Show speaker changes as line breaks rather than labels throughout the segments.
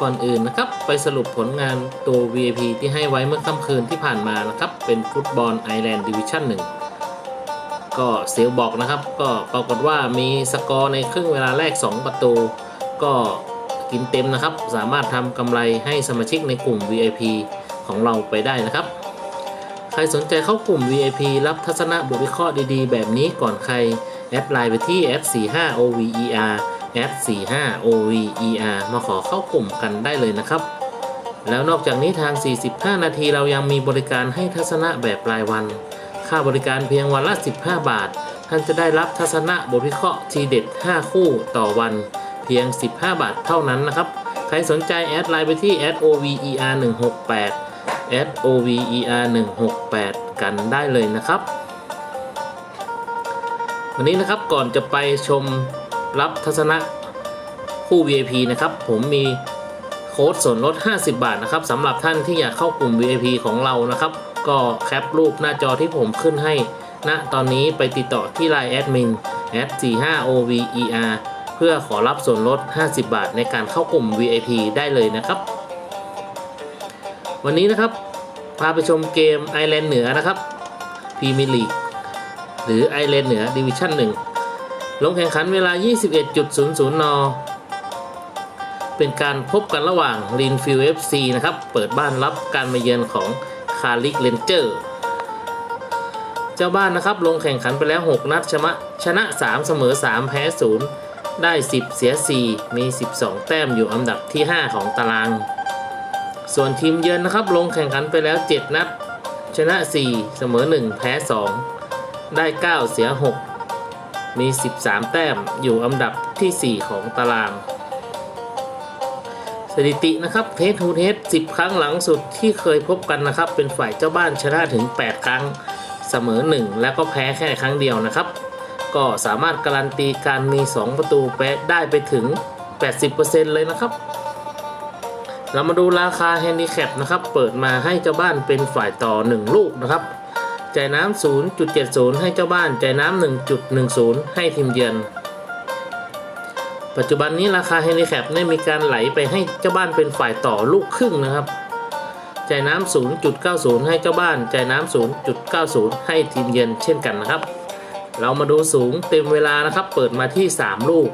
ก่อนอื่นนะครับไปสรุปผลงานตัว VIP ที่ให้ไว้เมื่อค่ำคืนที่ผ่านมานะครับ เป็นฟุตบอลไอแลนด์ดิวิชั่น1ก็เสียวบอกนะครับ ก็ปรากฏว่ามีสกอร์ในครึ่งเวลาแรก 2 ประตู ก็กินเต็มนะครับ สามารถทำกำไรให้สมาชิกในกลุ่ม VIP ของเราไปได้นะครับ ใครสนใจเข้ากลุ่ม VIP รับทัศนะบทวิเคราะห์ดีๆ แบบนี้ก่อนใคร แอดไลน์ไปที่ F45OVER F45OVER มาขอเข้ากลุ่มกันได้เลยนะครับ แล้วนอกจากนี้ทาง 45 นาทีเรายังมีบริการให้ทัศนะแบบรายวัน ค่าบริการเพียงวันละ 15 บาท ท่านจะได้รับทัศนะบทวิเคราะห์ทีเด็ด 5 คู่ต่อวัน เพียง 15 บาทเท่านั้นนะครับ ใครสนใจแอดไลน์ไปที่ @OVER 168 SOVER 168 กันได้เลยนะครับ วันนี้นะครับก่อนจะไปชม รับทัศนะคู่ VIP นะครับ ผมมีโค้ดส่วนลด 50 บาทนะครับสำหรับท่านที่อยากเข้ากลุ่ม VIP ของเรานะครับ ก็แคปรูปหน้าจอที่ผมขึ้นให้ณตอนนี้ไปติดต่อที่ Line แอดมิน @45OVER เพื่อขอรับส่วนลด 50 บาทในการเข้ากลุ่ม VIP ได้เลยนะครับ วันนี้นะครับ พาไปชมเกมไอแลนด์เหนือนะครับพรีเมียร์ลีกหรือไอแลนด์เหนือดิวิชั่น1 ลงแข่งขันเวลา 21.00 น เป็นการพบกันระหว่างลินฟิล FC นะครับ เปิดบ้านรับการมาเยือนของคาริกเลนเจอร์ เจ้าบ้านนะครับลงแข่งขันไปแล้ว 6 นัดชนะชนะ 3 เสมอ 3 แพ้ 0 ได้ 10 เสีย 4 มี 12 แต้มอยู่อันดับที่ 5 ของตาราง ส่วนทีมเยือนนะครับลงแข่งขันไปแล้ว 7 นัด ชนะ 4 เสมอ 1 แพ้ 2 ได้ 9 เสีย 6 มี 13 แต้มอยู่อันดับที่ 4 ของตาราง สถิตินะครับเทสทูเทส10 ครั้งหลังสุดที่เคยพบกันนะครับ เป็นฝ่ายเจ้าบ้านชนะถึง 8 ครั้งเสมอ 1 แล้วก็แพ้แค่ครั้งเดียวนะครับ ก็สามารถการันตีการมี 2 ประตูแปะได้ไปถึง 80%เลยนะครับ เรามาดูราคาแฮนดิแคปนะครับ เปิดมาให้เจ้าบ้านเป็นฝ่ายต่อ 1 ลูกนะครับ จ่ายน้ำ 0.70 ให้เจ้าบ้าน จ่ายน้ำ 1.10 ให้ทีมเยือน ปัจจุบันนี้ราคาแฮนิแคปได้มีการไหลไปให้เจ้าบ้านเป็นฝ่ายต่อลูกครึ่งนะครับ จ่ายน้ำ 0.90 ให้เจ้าบ้าน จ่ายน้ำ 0.90 ให้ทีมเยือนเช่นกันนะครับ เรามาดูสูงเต็มเวลานะครับ เปิดมาที่ 3 ลูก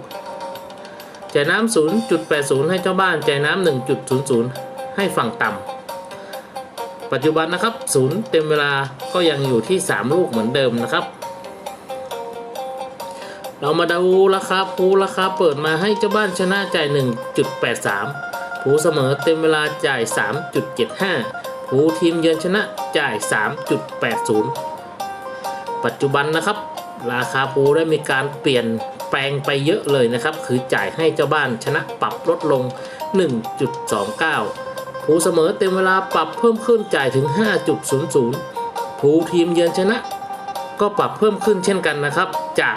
จ่ายน้ำ 0.80 ให้เจ้าบ้าน จ่ายน้ำ 1.00 ให้ฝั่งต่ำ ปัจจุบันนะครับศูนย์เต็มเวลาก็ยังอยู่ที่ 3 ลูกเหมือนเดิมนะครับ เรามาดูราคาภูราคาเปิดมาให้เจ้าบ้านชนะจ่าย 1.83ภูเสมอเต็มเวลาจ่าย 3.75ภูทีมเยือนชนะจ่าย 3.80 ปัจจุบันนะครับ ราคาภูได้มีการเปลี่ยนแปลงไปเยอะเลยนะครับ คือจ่ายให้เจ้าบ้านชนะปรับลดลง 1.29 ภูเสมอเต็มเวลาปรับเพิ่มขึ้นจ่ายถึง 5.00ภูทีมเยือนชนะ ก็ปรับเพิ่มขึ้นเช่นกันนะครับ จาก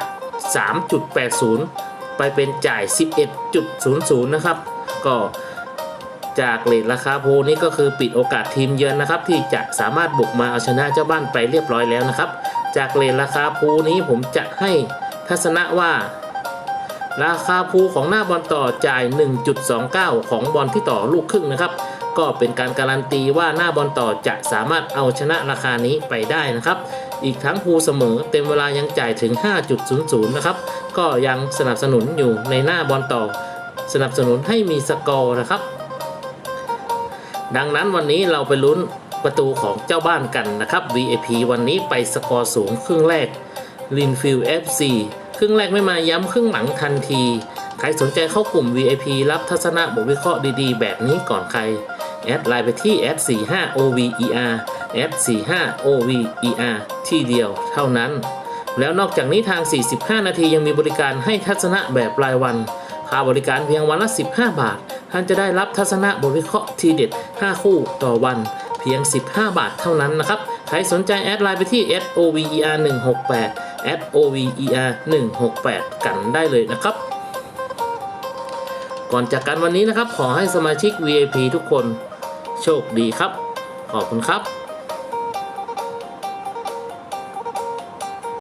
3.80 ไปเป็นจ่าย 11.00 นะครับ ก็จากเลทราคาโพนี้ก็คือปิดโอกาสทีมเยือนนะครับ ที่จะสามารถบุกมาเอาชนะเจ้าบ้านไปเรียบร้อยแล้วนะครับ จากเลทราคาโพนี้ผมจะให้ทัศนะว่าราคาภูของหน้าบอลต่อจ่าย 1.29 ของบอลที่ต่อลูกครึ่งนะครับ ก็เป็นการการันตีว่าหน้าบอลต่อจะสามารถเอาชนะราคานี้ไปได้นะครับ อีกทั้งภูเสมอเต็มเวลายังจ่ายถึง 5.00 นะครับ ก็ยังสนับสนุนอยู่ในหน้าบอลต่อ สนับสนุนให้มีสกอร์นะครับ ดังนั้นวันนี้เราไปลุ้นประตูของเจ้าบ้านกันนะครับ VIP วันนี้ไปสกอร์สูงครึ่งแรกลินฟิล FC ครึ่งแรกไม่มาย้ำครึ่งหลังทันที ใครสนใจเข้ากลุ่ม VIP รับทัศนะบทวิเคราะห์ดีๆ แบบนี้ก่อนใคร แอดไลน์ไปที่ F45OVER F45OVER ที่เดียวเท่านั้น แล้วนอกจากนี้ทาง 45 นาทียังมีบริการให้ทัศนะแบบรายวัน ค่าบริการเพียงวันละ 15 บาท ท่านจะได้รับทัศนะบทวิเคราะห์ทีเด็ด 5 คู่ต่อวันเพียง 15 บาทเท่านั้นนะครับ ใครสนใจแอดไลน์ไปที่ @over 168 @over 168กันได้เลยนะครับ ก่อนจากกันวันนี้นะครับ ขอให้สมาชิก VIP ทุกคนโชคดีครับ ขอบคุณครับ